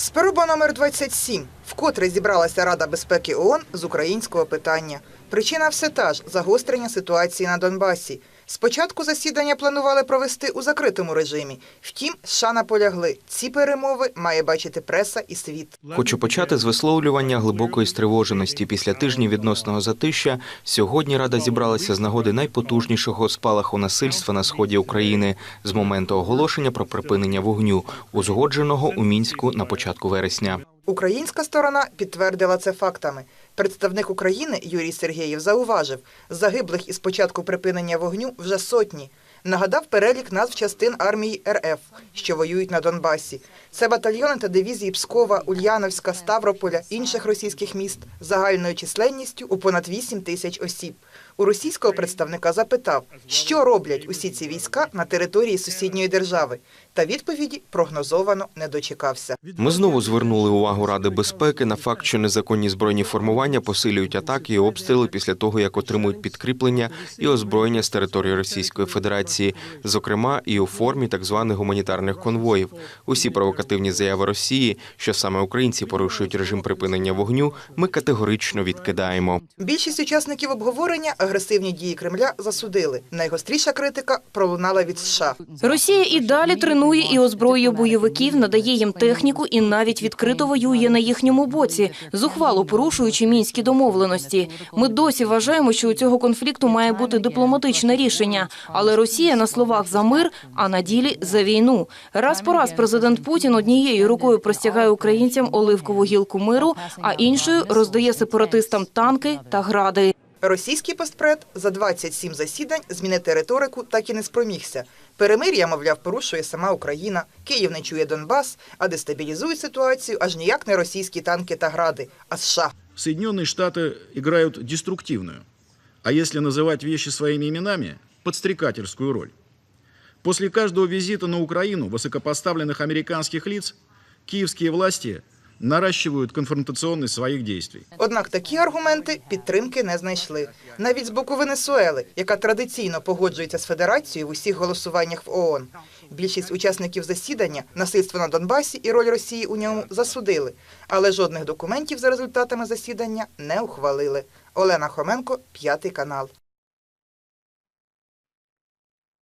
Спроба номер 27. Вкотре зібралася Рада безпеки ООН з українського питання. Причина все та ж – загострення ситуації на Донбасі. Спочатку засідання планували провести у закритому режимі. Втім, США наполягли. Ці перемови має бачити преса і світ. Хочу почати з висловлювання глибокої стривоженості. Після тижнів відносного затища сьогодні Рада зібралася з нагоди найпотужнішого спалаху насильства на сході України з моменту оголошення про припинення вогню, узгодженого у мінську на початку вересня. Українська сторона підтвердила це фактами. Представник України Юрій Сергєєв зауважив, загиблих із початку припинення вогню вже сотні. Нагадав перелік назв частин армії РФ, що воюють на Донбасі. Це батальйони та дивізії Пскова, Ульяновська, Ставрополя, інших російських міст загальною численністю у понад 8 тисяч осіб. У російського представника запитав, що роблять усі ці війська на території сусідньої держави. Та відповіді прогнозовано не дочекався. Ми знову звернули увагу Ради безпеки на факт, що незаконні збройні формування посилюють атаки і обстріли після того, як отримують підкріплення і озброєння з території Російської Федерації, зокрема і у формі так званих гуманітарних конвоїв. Усі провокативні заяви Росії, що саме українці порушують режим припинення вогню, ми категорично відкидаємо. Більшість учасників обговорення агресивні дії Кремля засудили. Найгостріша критика пролунала від США. Росія і далі тренує і озброює бойовиків, надає їм техніку і навіть відкрито воює на їхньому боці, зухвало порушуючи мінські домовленості. Ми досі вважаємо, що у цього конфлікту має бути дипломатичне рішення, але Росія на словах за мир, а на ділі за війну. Раз по раз президент Путін однією рукою простягає українцям оливкову гілку миру, а іншою роздає сепаратистам танки та гради. Російський постпред за 27 засідань змінити риторику так і не спромігся. Перемир'я, мовляв, порушує сама Україна. Київ не чує Донбас, а дестабілізують ситуацію аж ніяк не російські танки та гради, а США. Соединенные Штаты играют деструктивную, а если называть вещи своими именами, Подстрекательскую роль. После каждого визита на Украину высокопоставленных американских лиц киевские власти наращивают конфронтационность своих действий. Однак такі аргументи підтримки не знайшли. Навіть з боку Венесуели, яка традиційно погоджується з федерацією в усіх голосуваннях в ООН. Більшість учасників засідання насильство на Донбасі і роль Росії у ньому засудили, але жодних документів за результатами засідання не ухвалили. Олена Хоменко, п'ятий канал.